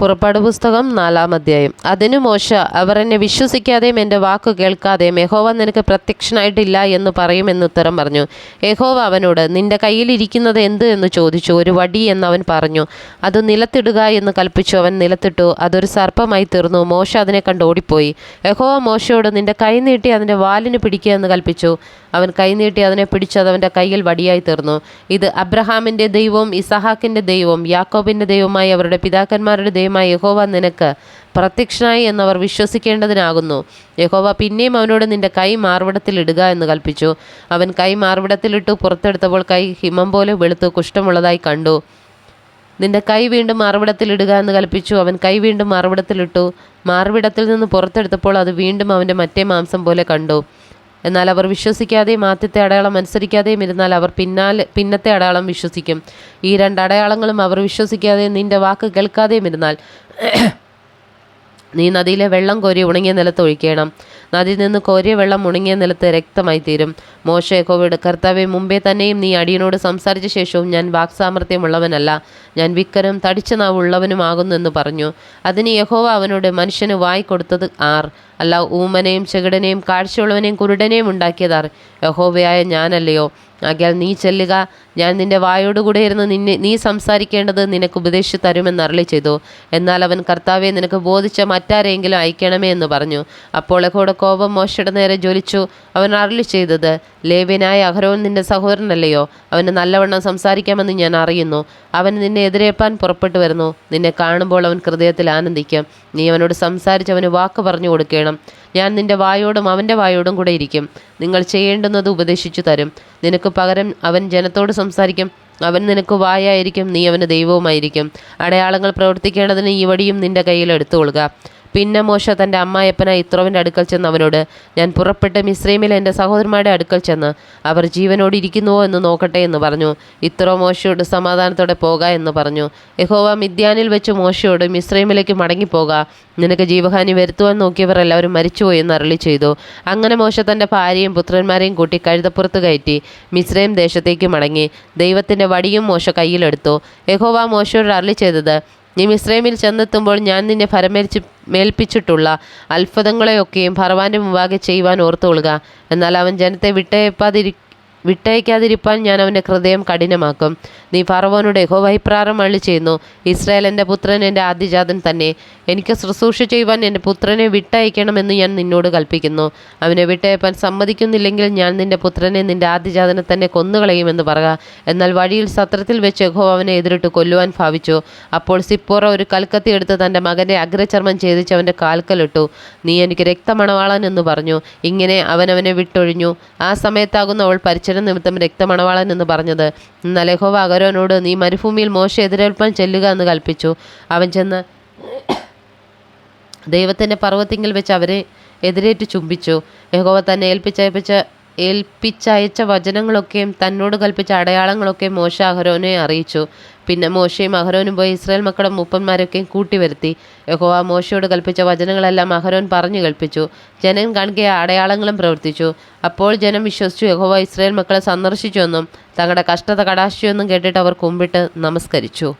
പുറപ്പാട് പുസ്തകം നാലാം അധ്യായം. അതിനു മോശ അവർ എന്നെ വിശ്വസിക്കാതെയും എന്റെ വാക്കു കേൾക്കാതെയും യഹോവ നിനക്ക് പ്രത്യക്ഷനായിട്ടില്ല എന്ന് പറയുമെന്ന് ഉത്തരം പറഞ്ഞു. യഹോവ അവനോട് നിന്റെ കയ്യിലിരിക്കുന്നത് എന്ത്? എന്ന് ചോദിച്ചു. ഒരു വടി എന്ന് അവൻ പറഞ്ഞു. അത് നിലത്തിടുക എന്ന് കൽപ്പിച്ചു. അവൻ നിലത്തിട്ടു. അതൊരു സർപ്പമായി തീർന്നു. മോശ അതിനെ കണ്ട് ഓടിപ്പോയി. യഹോവ മോശയോട് നിന്റെ കൈ നീട്ടി അതിന്റെ വാലിന് പിടിക്കുക എന്ന് കൽപ്പിച്ചു. അവൻ കൈ നീട്ടി അതിനെ പിടിച്ചു. അത് അവന്റെ കയ്യിൽ വടിയായി തീർന്നു. ഇത് അബ്രഹാമിന്റെ ദൈവവും ഇസഹാക്കിന്റെ ദൈവവും യാക്കോബിന്റെ ദൈവമായി അവരുടെ പിതാക്കന്മാരുടെ ദൈവമായ യഹോവ നിനക്ക് പ്രത്യക്ഷനായി എന്നവർ വിശ്വസിക്കേണ്ടതിനാകുന്നു. യഹോവ പിന്നെയും അവനോട് നിന്റെ കൈ മാർവിടത്തിൽ ഇടുക എന്ന് കൽപ്പിച്ചു. അവൻ കൈ മാർവിടത്തിലിട്ടു പുറത്തെടുത്തപ്പോൾ കൈ ഹിമം പോലെ വെളുത്തു കുഷ്ഠമുള്ളതായി കണ്ടു. നിന്റെ കൈ വീണ്ടും മാർവിടത്തിലിടുക എന്ന് കൽപ്പിച്ചു. അവൻ കൈ വീണ്ടും മാർവിടത്തിലിട്ടു മാർവിടത്തിൽ നിന്ന് പുറത്തെടുത്തപ്പോൾ അത് വീണ്ടും അവന്റെ മറ്റേ മാംസം പോലെ കണ്ടു. എന്നാൽ അവർ വിശ്വസിക്കാതെയും ആദ്യത്തെ അടയാളം അനുസരിക്കാതെയും ഇരുന്നാൽ അവർ പിന്നാലെ പിന്നത്തെ അടയാളം വിശ്വസിക്കും. ഈ രണ്ട് അടയാളങ്ങളും അവർ വിശ്വസിക്കാതെയും നിന്റെ വാക്ക് കേൾക്കാതെയും ഇരുന്നാൽ നീ നദിയിലെ വെള്ളം കോരി ഉണങ്ങിയ നിലത്ത് ഒഴിക്കണം. നദിയിൽ നിന്ന് കോരിയ വെള്ളം ഉണങ്ങിയ നിലത്ത് രക്തമായി തീരും. മോശ കോവിഡ് കർത്താവെ മുമ്പേ തന്നെയും നീ അടിയനോട് സംസാരിച്ച ശേഷവും ഞാൻ വാക്സാമർത്ഥ്യമുള്ളവനല്ല ഞാൻ വിക്കനും തടിച്ച നാവുള്ളവനുമാകുന്നു എന്ന് പറഞ്ഞു. അതിന് യഹോവ അവനോട് മനുഷ്യന് വായി കൊടുത്തത് ആർ. അല്ല ഊമനെയും ചെകിടനെയും കാഴ്ചയുള്ളവനെയും കുരുടനെയും ഉണ്ടാക്കിയതാർ. യഹോവയായ ഞാനല്ലയോ? ആകയാൽ നീ ചെല്ലുക. ഞാൻ നിന്റെ വായോടുകൂടെ ഇരുന്ന് നിന്നെ നീ സംസാരിക്കേണ്ടത് നിനക്ക് ഉപദേശിച്ചു തരുമെന്ന് അരളി ചെയ്തു. എന്നാൽ അവൻ കർത്താവെ നിനക്ക് ബോധിച്ച മറ്റാരെങ്കിലും അയക്കണമേ എന്ന് പറഞ്ഞു. അപ്പോൾ എഹോടെ കോപം മോശയുടെ നേരെ ജ്വലിച്ചു. അവൻ അരളി ചെയ്തത് ലേവ്യനായ അഹരോൻ നിന്റെ സഹോദരനല്ലയോ? അവന് നല്ലവണ്ണം സംസാരിക്കാമെന്ന് ഞാൻ അറിയുന്നു. അവൻ നിന്നെ എതിരേപ്പാൻ പുറപ്പെട്ടു വരുന്നു. നിന്നെ കാണുമ്പോൾ അവൻ ഹൃദയത്തിൽ ആനന്ദിക്കും. നീ അവനോട് സംസാരിച്ച് അവന് വാക്ക് പറഞ്ഞു കൊടുക്കണം. ഞാൻ നിന്റെ വായോടും അവന്റെ വായോടും കൂടെ ഇരിക്കും. നിങ്ങൾ ചെയ്യേണ്ടുന്നത് ഉപദേശിച്ചു തരും. നിനക്ക് പകരം അവൻ ജനത്തോട് സംസാരിക്കും. അവൻ നിനക്ക് വായായിരിക്കും. നീ അവന് ദൈവവുമായിരിക്കും. അടയാളങ്ങൾ പ്രവർത്തിക്കേണ്ടതിന് ഈ വടിയും നിന്റെ കയ്യിൽ എടുത്തുകൊള്ളുക. പിന്നെ മോശ തന്റെ അമ്മായപ്പനായ ഇത്രോവിന്റെ അടുക്കൽ ചെന്ന് അവനോട് ഞാൻ പുറപ്പെട്ട് മിശ്രൈമിൽ എന്റെ സഹോദരന്മാരുടെ അടുക്കൽ ചെന്ന് അവർ ജീവനോട് ഇരിക്കുന്നുവോ എന്ന് നോക്കട്ടെ എന്ന് പറഞ്ഞു. ഇത്രോ മോശയോട് സമാധാനത്തോടെ പോക എന്ന് പറഞ്ഞു. യഹോവ മിദ്യാനിൽ വെച്ച് മോശയോട് മിശ്രൈമിലേക്ക് മടങ്ങിപ്പോക. നിനക്ക് ജീവഹാനി വരുത്തുവാൻ നോക്കിയവർ എല്ലാവരും മരിച്ചുപോയി എന്ന് അരളി ചെയ്തു. അങ്ങനെ മോശ തന്റെ ഭാര്യയും പുത്രന്മാരെയും കൂട്ടി കഴുതപ്പുറത്ത് കയറ്റി മിശ്രൈം ദേശത്തേക്ക് മടങ്ങി. ദൈവത്തിന്റെ വടിയും മോശ കയ്യിലെടുത്തു. യഹോവ മോശയോട് അരളി ചെയ്തത് നീ മിശ്രൈമിൽ ചെന്നെത്തുമ്പോൾ ഞാൻ നിന്നെ ഫരമേൽച്ച് മേൽപ്പിച്ചിട്ടുള്ള അത്ഭുതങ്ങളെയൊക്കെയും ഭർവാന്റെ മുമ്പാകെ ചെയ്യുവാൻ ഓർത്തുകൊള്ളുക. എന്നാൽ അവൻ ജനത്തെ വിട്ടയപ്പാതിരി വിട്ടയക്കാതിരിപ്പാൻ ഞാൻ അവന്റെ ഹൃദയം കഠിനമാക്കും. നീ ഫറവോനോട് യഹോവൈപ്രാരം അള്ളി ചെയ്യുന്നു. ഇസ്രായേൽ എന്റെ പുത്രൻ എന്റെ ആദ്യജാതൻ തന്നെ. എനിക്ക് ശുശ്രൂഷ ചെയ്യുവാൻ എന്റെ പുത്രനെ വിട്ടയക്കണമെന്ന് ഞാൻ നിന്നോട് കൽപ്പിക്കുന്നു. അവനെ വിട്ടയപ്പാൻ സമ്മതിക്കുന്നില്ലെങ്കിൽ ഞാൻ നിന്റെ പുത്രനെ നിന്റെ ആദ്യജാതനെ തന്നെ കൊന്നുകളയുമെന്ന് പറയുക എന്നാൽ വഴിയിൽ സത്രത്തിൽ വെച്ച് യഹോവ അവനെ എതിരിട്ട് കൊല്ലുവാൻ ഭാവിച്ചു. അപ്പോൾ സിപ്പോറ ഒരു കൽക്കത്തി എടുത്ത് തന്റെ മകന്റെ അഗ്രചർമ്മം ഛേദിച്ച് അവന്റെ കാൽക്കലിട്ടു നീ എനിക്ക് രക്തമണവാളൻ എന്ന് പറഞ്ഞു. ഇങ്ങനെ അവനവനെ അവനെ വിട്ടൊഴിഞ്ഞു. ആ സമയത്താകുന്നു അവൾ പരിചരണം നിമിത്തം രക്തമണവാളൻ എന്ന് പറഞ്ഞത്. എന്നാൽ യഹോവ നീ മരുഭൂമിയിൽ മോശ എതിരേൽപ്പാൻ ചെല്ലുക എന്ന് കൽപ്പിച്ചു. അവൻ ചെന്ന് ദൈവത്തിന്റെ പർവത്തിങ്കിൽ വെച്ച് അവരെ എതിരേറ്റ് ചുംബിച്ചു. യഹോവ തന്നെ ഏൽപ്പിച്ചയപ്പിച്ച ഏൽപ്പിച്ചയച്ച വചനങ്ങളൊക്കെയും തന്നോട് കൽപ്പിച്ച അടയാളങ്ങളൊക്കെയും മോശ അഹരോനെ അറിയിച്ചു. പിന്നെ മോശയും അഹരോനും പോയി ഇസ്രായേൽ മക്കളുടെ മൂപ്പന്മാരൊക്കെയും കൂട്ടിവരുത്തി. യഹോവ മോശയോട് കൽപ്പിച്ച വചനങ്ങളെല്ലാം അഹരോൻ പറഞ്ഞു കൽപ്പിച്ചു ജനം കാണുക അടയാളങ്ങളും പ്രവർത്തിച്ചു. അപ്പോൾ ജനം വിശ്വസിച്ചു യഹോവ ഇസ്രായേൽ മക്കളെ സന്ദർശിച്ചുവെന്നും തങ്ങളുടെ കഷ്ടത കടാശിച്ചുവെന്നും കേട്ടിട്ട് അവർ കുമ്പിട്ട് നമസ്കരിച്ചു.